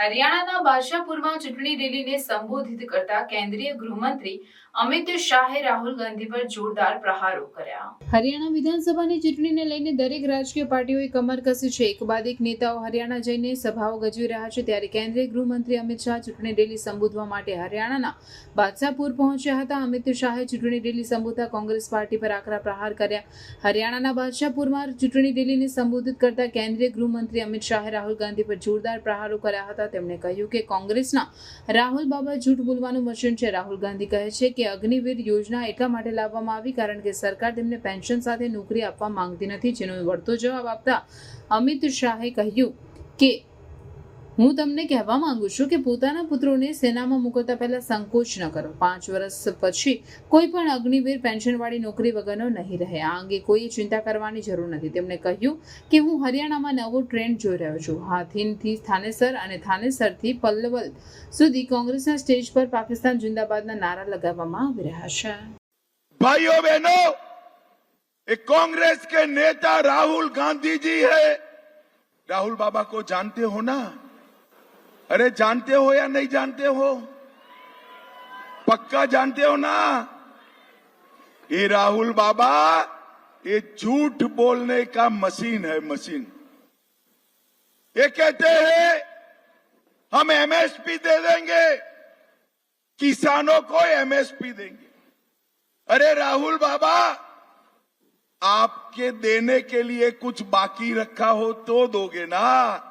હરિયાણાના બાદશાહપુરમાં ચૂંટણી રેલીને સંબોધિત કરતા કેન્દ્રીય ગૃહમંત્રી અમિત શાહે રાહુલ ગાંધી પર જોરદાર પ્રહારો કર્યા. હરિયાણા વિધાનસભાની ચૂંટણીને લઈને દરેક રાજકીય પાર્ટીઓએ કમર કસી છે. એક બાદ એક નેતાઓ હરિયાણા જઈને સભાઓ ગજવી રહ્યા છે. ત્યારે કેન્દ્રીય ગૃહમંત્રી અમિત શાહ ચૂંટણી રેલી સંબોધવા માટે હરિયાણાના બાદશાહપુર પહોંચ્યા હતા. અમિત શાહે ચૂંટણી રેલી સંબોધતા કોંગ્રેસ પાર્ટી પર આકરા પ્રહાર કર્યા. હરિયાણાના બાદશાહપુરમાં ચૂંટણી રેલીને સંબોધિત કરતા કેન્દ્રીય ગૃહમંત્રી અમિત શાહે રાહુલ ગાંધી પર જોરદાર પ્રહારો કર્યા હતા. તેમણે કહ્યું કે કોંગ્રેસના રાહુલ બાબા જૂઠ બોલવાનું મશીન છે. રાહુલ ગાંધી કહે છે કે અગ્નિવીર યોજના એટલા માટે લાવવામાં આવી કારણ કે સરકાર તેમને પેન્શન સાથે નોકરી આપવા માંગતી નથી. જેનો વળતો જવાબ આપતા અમિત શાહે કહ્યું કે હું તમને કહેવા માંગુ છું કે પોતાના પુત્રોને સેનામાં મોકલતા પહેલા સંકોચ ન કરો પાંચ વર્ષ પછી કોઈ પણ અગ્નિવીર પેન્શનવાળી નોકરી વગરનો નહીં રહે આ અંગે કોઈ ચિંતા કરવાની જરૂર નથી તેમણે કહ્યું કે હું હરિયાણામાં નવો ટ્રેન્ડ જોઈ રહ્યો છું હાથીનથી થાનેસર અને થાનેસરથી પલ્લવલ સુધી કોંગ્રેસના સ્ટેજ પર પાકિસ્તાન જિંદાબાદના નારા લગાવવામાં આવી રહ્યા છે भाइयों बहनों ये कांग्रेस के नेता राहुल गांधी जी है राहुल बाबा को जानते हो ना अरे जानते हो या नहीं जानते हो? पक्का जानते हो ना? ये राहुल बाबा, ये झूठ बोलने का मशीन है, मशीन। ये कहते हैं, हम एमएसपी दे देंगे, किसानों को एमएसपी देंगे। अरे राहुल बाबा, आपके देने के लिए कुछ बाकी रखा हो तो दोगे ना?